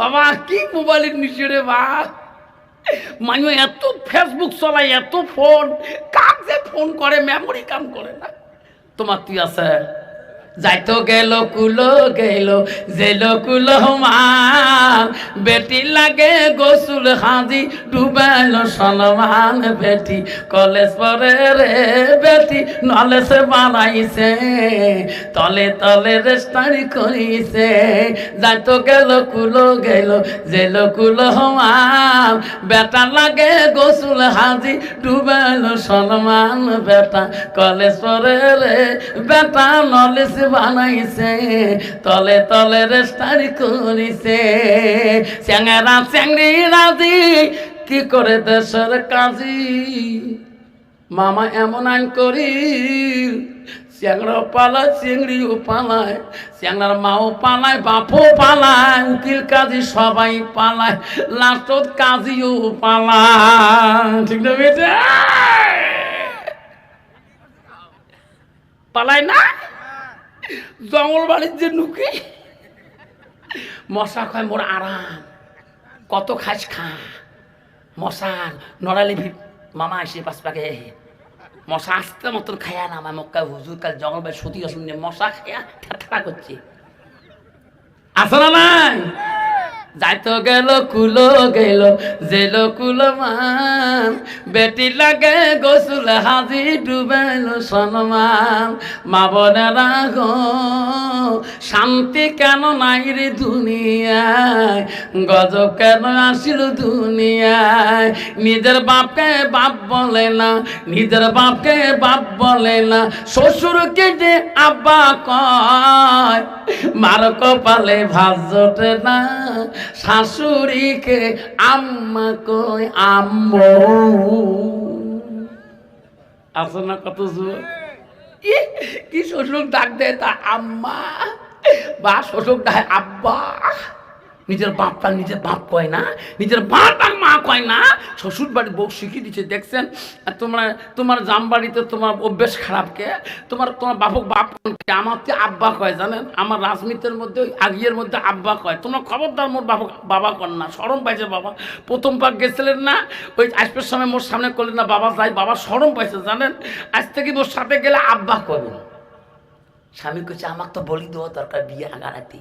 বাবা, কি মোবাইলের নিচে রে বা মানুষ এত ফেসবুক চলায়, এত ফোন কাক যে ফোন করে মেমোরি কাম করে না। তোমার তুই আছে? যাইতো গেল কুলো গেল, জেল কুলো মান বেটি লাগে গোসুল হাজি ডুবাইল সলমান বেটি। কলেজ পরে রে বেটি, নলেজ বানাইছে, তলে তলে রেস্টারি করিছে। যাইতো গেল কুলো গেল, জেল কুলো মান বেটা লাগে গোসুল হাজি ডুবাইল সলমান বেটা। কলেজ পরে রে বেটা, নলেজ বানাইছে, তলে তলে রেস্টারি করিছে। চ্যাংরা চ্যাংরি রাজি, কি করে দেশের কাজী? মামা এমন আইন করি চ্যাংরা পালায় চিংড়িও পালায়, চ্যাংরার মাও পালায়, বাপও পালায়, উকিল কাজী সবাই পালায় লাস্টত কাজীও পালায়। ঠিক না বেটে? পালায় না? জঙ্গল বাড়ির যে নুকি মশা খায় মোর আরাম। কত খাস খা। মশা নড়ালি ভি মামা এসে পাশ পাকে। মশা আসতে মতন খায়া না আমার মক্কা হুজুর, কাল জঙ্গল বাড়ি সতী অসুবিধে মশা খায়া ঠাঠা করছে। আসো না নাই? যাইতো গেল, কুলো গেল জেল কুলো মান। বেটি লাগে গোসুল, হাজি ডুবেল সনমান। মা বোনেরা গো শান্তি কেন নাই রে দুনিয়ায়? গজব কেন আসিল দুনিয়ায়? নিজের বাপকে বাপ বলে না, নিজের বাপকে বাপ বলে না। শ্বশুরকে যে আব্বা কয়, মার কপালে ভাজ জোটে না। শাশুড়িকে আম্মা কয় আম্ম। আছে না কত কি শ্বশুর ডাক দেয় তা আম্মা? বা শ্বশুর ডাক আব্বা। নিজের বাপটা নিজের বাপ কয় না, নিজের বাপ আর মা কয় না। শ্বশুর বাড়ির বউ শিখিয়ে দিচ্ছে দেখছেন? তোমরা, তোমার জাম বাড়িতে তোমার অভ্যেস খারাপকে তোমার তোমার বাপক বাপ কে? আমার তো আব্বা কয়, জানেন? আমার রাজনীতির মধ্যে, ওই আগিয়ের মধ্যে আব্বা কয়। তোমরা খবরদার মোর বাপক, বাবা কর না সরম পাইছে বাবা। প্রথম পাক গেছিলেন না, ওই আসবার সময় মোর সামনে করলেন না, বাবা যাই, বাবা সরম পাইছে, জানেন? আজ থেকে মোর সাথে গেলে আব্বা করবেন স্বামী কইছে, আমাকে তো বলি দেওয়া দরকার, বিয়ে আগারাতে।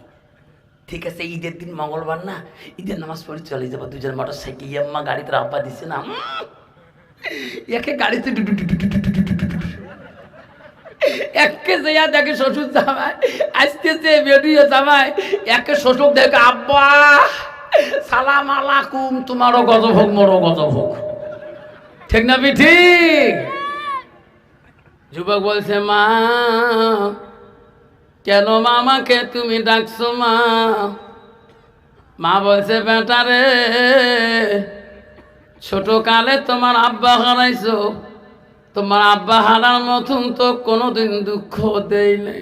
ঠিক আছে ঈদের দিন মঙ্গলবার না ঈদের নামাজ পড়ে চলে যাব দুজন মোটর সাইকেল ইয়াম্মা গাড়িতে রাব্বা দিছে না একে গাড়িতে একে যেয়া দেখে শ্বশুর জামাই আসতেছে বেরিয়ে জামাই একে শ্বশুর দেখে আব্বা সালাম আলাকুম তোমারও গজব হোক মোরও গজব হোক ঠিক না ঠিক যুবক বলছে মা কেন মামাকে তুমি ডাকছো মা? মা বলছে, বেটা রে ছোট কালে তোমার আব্বা হারাইছো। তোমার আব্বা হারার মতন তো কোনোদিন দুঃখ দেই নাই।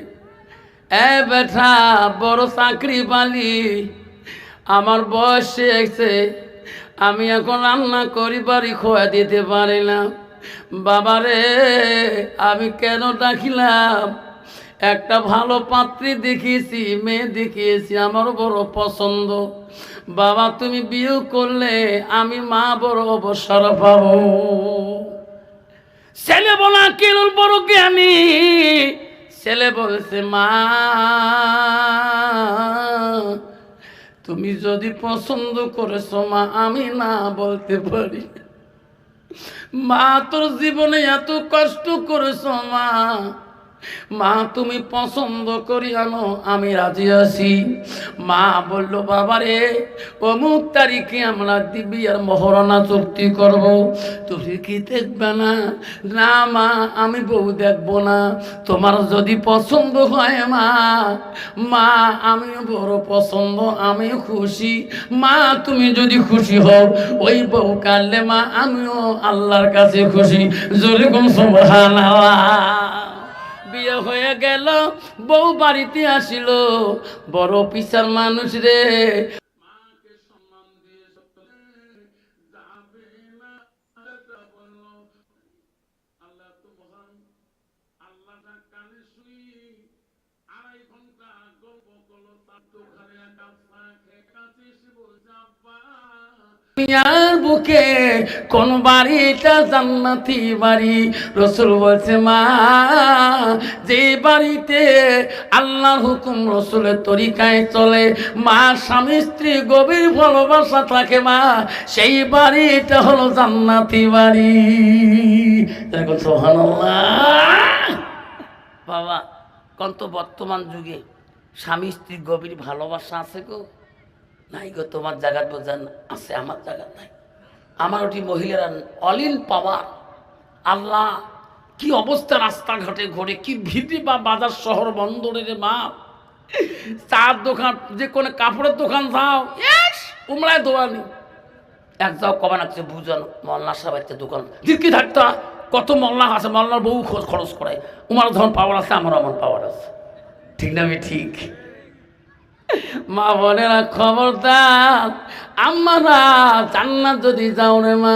এ বেটা, বড় চাকরি পালি, আমার বয়স এসে আমি এখন রান্না করি, বাড়ি খোয়া দিতে পারি না। বাবারে আমি কেন ডাকিলাম? একটা ভালো পাত্রী দেখিয়েছি, মেয়ে দেখিয়েছি আমার বড় পছন্দ। বাবা, তুমি বিয়ে করলে আমি মা বড় অবসর পাবো। ছেলে বলা কেরল বড় জ্ঞানী? ছেলে বলছে, মা, তুমি যদি পছন্দ করেছ মা, আমি না বলতে পারি। মা, তোর জীবনে এত কষ্ট করেছ মা মা, তুমি পছন্দ করি আনো, আমি রাজি আছি। মা বলল, বাবারে, অমুক তারিখে আমরা দিবি আর মহরণা চুক্তি করব। তুমি কি দেখবে না? না মা, আমি বউ দেখব না। তোমার যদি পছন্দ হয় মা মা আমি বড় পছন্দ আমি খুশি। মা, তুমি যদি খুশি হও, ওই বউ কাটলে মা, আমিও আল্লাহর কাছে খুশি। যেরকম সুবহানাল্লাহ। বিয়ে হয়ে গেল বউ বাড়িতে আসিল। বড় পিসার মানুষ রে। বুকে কোন বাড়িটা জান্নাতি বাড়ি? রসুল বলছে, মা, যে বাড়িতে আল্লাহর হুকুম রসুলের তরিকায় চলে, মা, স্বামী, স্ত্রী, গভীর ভালোবাসা থাকে, মা, সেই বাড়িটা হলো জান্নাতি বাড়ি। সোহানুল্লাহ বাবা কন্ত বর্তমান যুগে স্বামী স্ত্রীর গভীর ভালোবাসা আছে গো। নাই গো তোমার জায়গার বোঝান আছে আমার জায়গা নাই। আমার ওটি মহিলারা অলিন পাওয়ার। আল্লাহ কি অবস্থা রাস্তাঘাটে ঘোরে কি ভিড়ি বা বাজার শহর বন্দরের মা। চার দোকান যে কোনো কাপড়ের দোকান যাও। ইয়েস উমরায় দোয়ানি এক যাও কবে নাকছে বুঝান মল্লা সাহেব একটা দোকান। দিকি থাকতা কত মল্লা আছে মল্লার বউ খরচ খরচ করে উমার ধরন পাওয়ার আছে আমার আমার পাওয়ার আছে। ঠিক না আমি ঠিক? মা বোনেরা খবরদার আমরা জান্নাত যদি যাও রে মা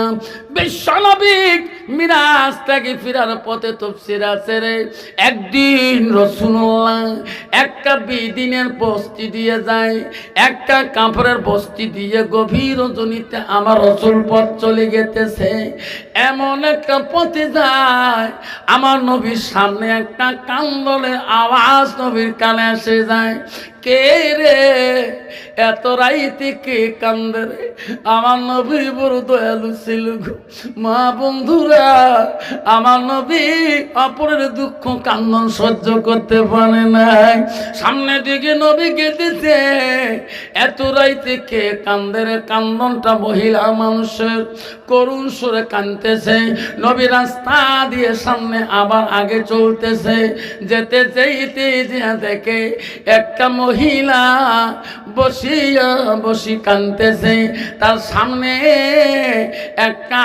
বিশ্বনবিক মিরাজ থেকে ফিরার পথে তফসির আছে রে। একদিন রসুল্লাহ একটা বিদিনের বস্তি দিয়ে যায়, একটা কাপড়ের বস্তি দিয়ে গভীর রজনীতে আমার রসুল পথ চলে গেতেছে। এমন একটা পথে যায়, আমার নবীর সামনে একটা কান্দলে আওয়াজ নবীর কানে এসে যায়। কে রে? এত রাইতে কে কান্দে রে আমার নবী বড় দয়ালু ছিল মা বন্ধুরা, আমার নবী অপরের দুঃখ কান্দন সহ্য করতে পারে নাই। সামনে দিকে নবী গেতেছে এত রাইতে কে কান্দে রে কান্দনটা মহিলা মানুষের করুণ সুরে কানতেছে নবী রাস্তা দিয়ে সামনে আবার আগে চলতেছে। যেতে যেতে যে দেখে একটা মহিলা বসিয়া বসি কানতেছে তার সামনে একটা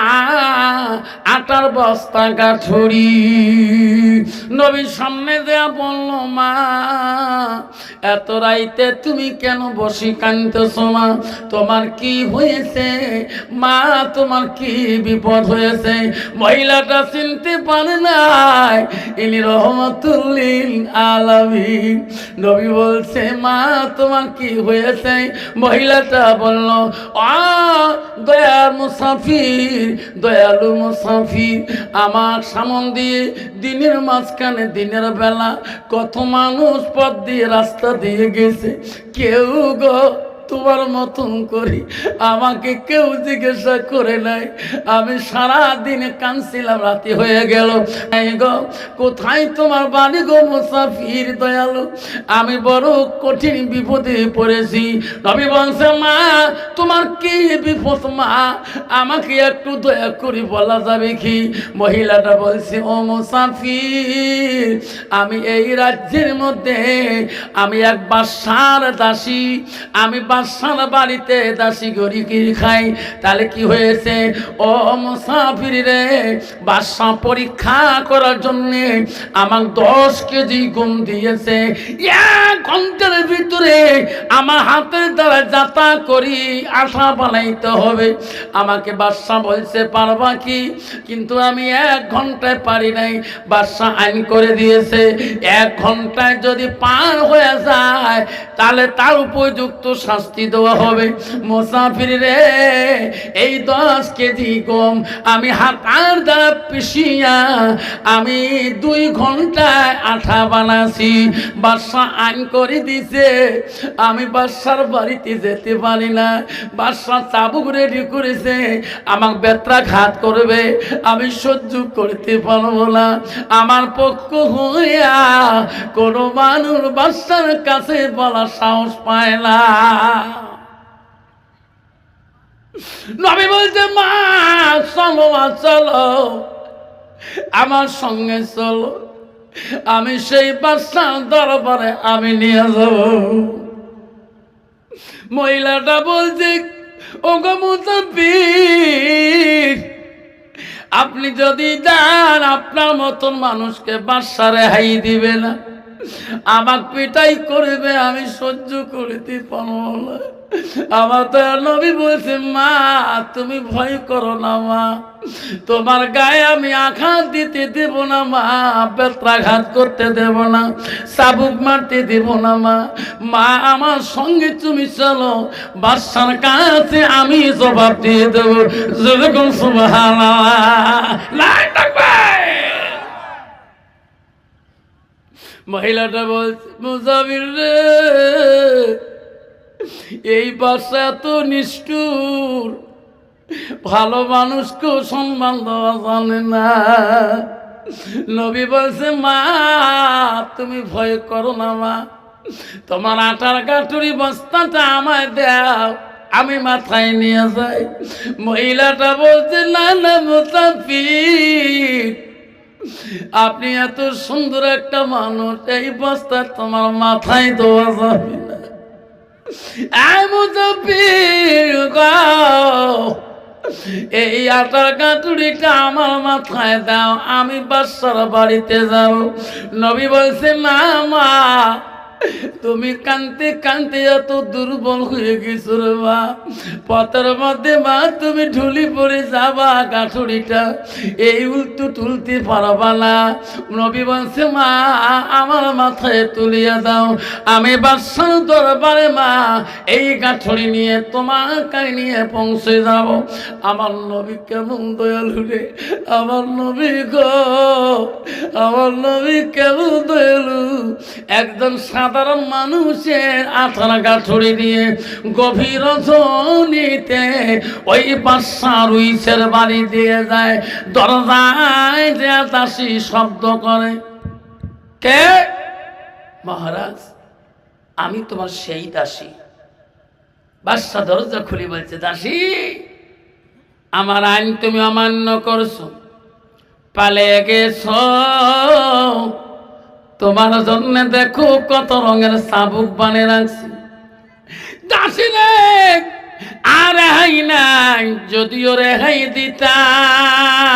আটার বস্তা গাঠুরি নবীর সামনে দেয়া বলল, মা, এত রাইতে তুমি কেন বসি কানতেছ মা? তোমার কি হয়েছে? মা, তোমার কি বিপদ হয়েছে? মহিলাটা চিনতে পারে নাই। ইনি রহমতুল্লিল আলামিন। নবী বলছে, মা, তোমার কি হয়েছে? মহিলাটা বলল দয়ার মুসাফির, দয়ালু মুসাফির, আমার সামন দিয়ে দিনের মাঝখানে দিনের বেলা কত মানুষ পথ দিয়ে রাস্তা দিয়ে গেছে। কেউ গো তোমার মতন করি। আমাকে কেউ জিজ্ঞাসা করে নাই। আমি সারা দিনে কানছিলাম রাতে হয়ে গেল। কোথায় তোমার বাড়ি গো মুসাফির দয়ালু? আমি বড় কঠিন বিপদে পড়েছি। নবী বলছে, মা, তোমার কি বিপদ, মা? আমাকে একটু দয়া করে বলা যাবে কি? মহিলাটা বলছে, ও মুসাফির, আমি এই রাজ্যের মধ্যে, আমি এক বাসার দাসী। আমি বাসার বাড়িতে দাসী গরি কিরি খাই তাহলে কি হয়েছে? ও মুসাফির রে, বাসা পরীক্ষা করার জন্যে আমার দশ কেজি গম দিয়েছে। এক ঘণ্টার ভিতরে আমার হাতের দ্বারা যাতা করি আশা বানাইতে হবে। আমাকে বাদশা বলছে, পারবা কি? কিন্তু আমি এক ঘন্টায় পারি নাই। বাদশা আইন করে দিয়েছে। এক ঘন্টায় যদি পার হয়ে যায়, তাহলে তার উপযুক্ত শাস্তি দেওয়া হবে। মুসাফির রে, এই দশ কেজি গম আমি হাতার দ্বারা পিসিয়া আমি দুই ঘন্টায় আঠা বানাছি। বাদশা আইন করে দিছে, আমি বাদশার বাড়িতে যেতে পারি না। বাদশা চাবুক রেডি করেছে, আমাকে বেত্রা ঘাত করবে, আমি সহ্য করতে পারব না। আমার পক্ষ হইয়া কোনো মানুষ বাদশার কাছে বলা সাহস পায় না। নবী বলছে, মা, চলো চলো। আমার সঙ্গে চলো। আমি সেই বাদশার দরবারে আমি নিয়ে যাব। মহিলাটা বলছে ও মুসাফির, আপনি যদি যান, আপনার মতন মানুষকে বাসা রেহাই দিবে না। আমার পিটাই করবে, আমি সহ্য করতে না। আমার তো নবী বলছে, মা, তুমি ভয় করো না, মা। তোমার গায়ে আমি আঘাত দিতে দেব না, মা। বেত্রাঘাত করতে দেব না চাবুক মারতে দেব না, মা। মা, আমার সঙ্গে তুমি চলো। বাদশার কাছে আমি জবাব দিয়ে দেবো। যেরকম সুবহানাল্লাহ। মহিলাটা বলছে মুজাবির রে, এই বাসা এত নিষ্ঠুর, ভালো মানুষকেও সম্মান দেওয়া জানে না। নবী বলছে, মা, তুমি ভয় করো না, মা। তোমার আটার কাঠুরি বস্তাটা আমায় দাও, আমি মাথায় নিয়ে যাই। মহিলাটা বলছে, না না মুসাফির আপনি এত সুন্দর একটা মানুষ, এই বস্তার তোমার মাথায় দেওয়া যাবে এই আটার আমার মাথায় দাও, আমি বাসার বাড়িতে যাব। নবী বলছে না মা তুমি কানতে কানতে এত দুর্বল হয়ে গেছো রে মা। পথের মধ্যে মা, তুমি ঢুলি পড়ে যাবা কাঠুরিটা এই উল্টু তুলতে পারবা না। নবী বলছে, মা, আমার মাথায় তুলিয়া দাও। আমি বাদশার দরবারে মা, এই গাঠড়ি নিয়ে তোমার কাই নিয়ে পৌঁছে যাব। আমার নবী কেমন দয়ালু রে। আমার নবী গো, আমার নবী কেমন দয়ালু। একজন সাধারণ মানুষের আঠার গাঠড়ি দিয়ে গভীর জনিতে ওই বাদশা রুইসের বাড়ি দিয়ে যায়, দরজায় যে দাসী শব্দ করে, কে? মহারাজ, আমি তোমার সেই দাসী। বাদশা দরজা খুলে বলছে, দাসী, আমার আইন তুমি অমান্য করছ পালে গেছ। তোমার জন্য দেখো কত রঙের সাবুক বানে রাখছি। দাসী আর রেহাই নাই, যদিও রেহাই দিতাম।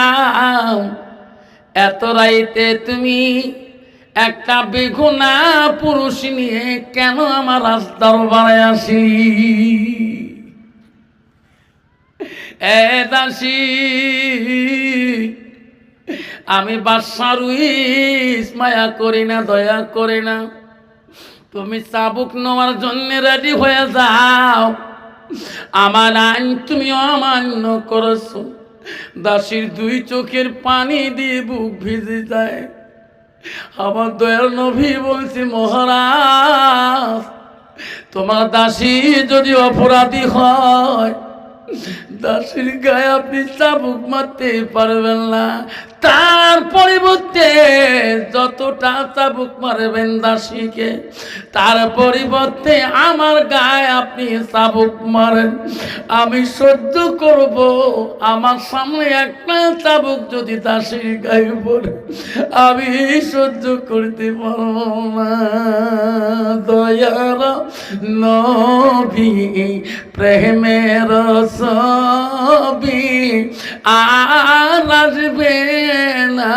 এত রাইতে তুমি একটা বেগুনা পুরুষ নিয়ে কেন আমার রাস্তার বাড়ায় আসি? এ দাসী আমি উইস মায়া করি না, দয়া করি না। তুমি চাবুক নেওয়ার জন্য রেডি হয়ে যাও। আমার আইন তুমি অমান্য করেছ। দাসীর দুই চোখের পানি দিয়ে বুক ভিজে যায়। আমার দয়াল নভী বলছি, মহারাজ, তোমার দাসী যদি অপরাধী হয়, দাসীর গায়ে আপনি চাবুক মারতে পারবেন না। তার পরিবর্তে যতটা চাবুক মারবেন দাসীকে, তার পরিবর্তে আমার গায়ে আপনি চাবুক মারেন। আমি সহ্য করব, আমার সামনে একটা চাবুক যদি দাসীর গায়ে পড়ে, আমি সহ্য করতে পারব না। দয়ার নবী, প্রেমের সবি আর আসবে না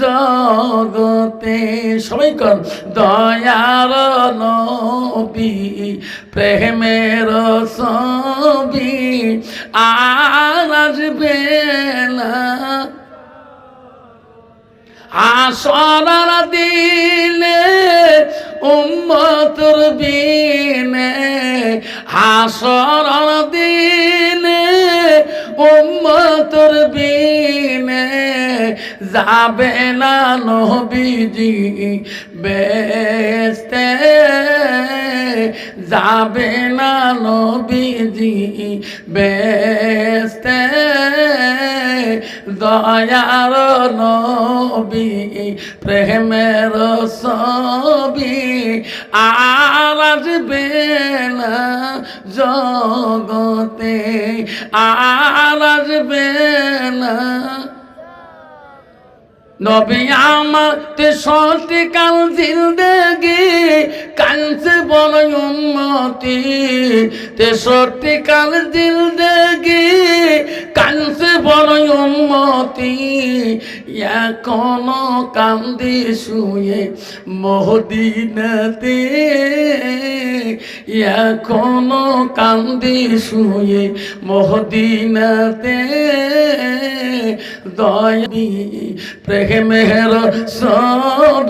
জগতে। সবাই কর, দয়ার নবী, প্রেমের ছবি আর আসবে না। আসরার দিনে উম্মতর বিনে হাসরার দিনে যাবে না নবীজি বেস্তে যাবে না নবীজি বেস্তে দয়ার নবী, প্রেমের ছবি আর আসবে না জগতে, আর আসবে না নবী আমার তে সত্যি কাল জিন্দগি কানসে বড় উন্মতি তে সত্যি কাল জিন্দগি কানসে বড় উন্মতি এখনও কান্দি শুয়ে মহদিনাতে এখনও কান্দি শুয়ে মহদিনাতে দয়াবি প্রেমের সবি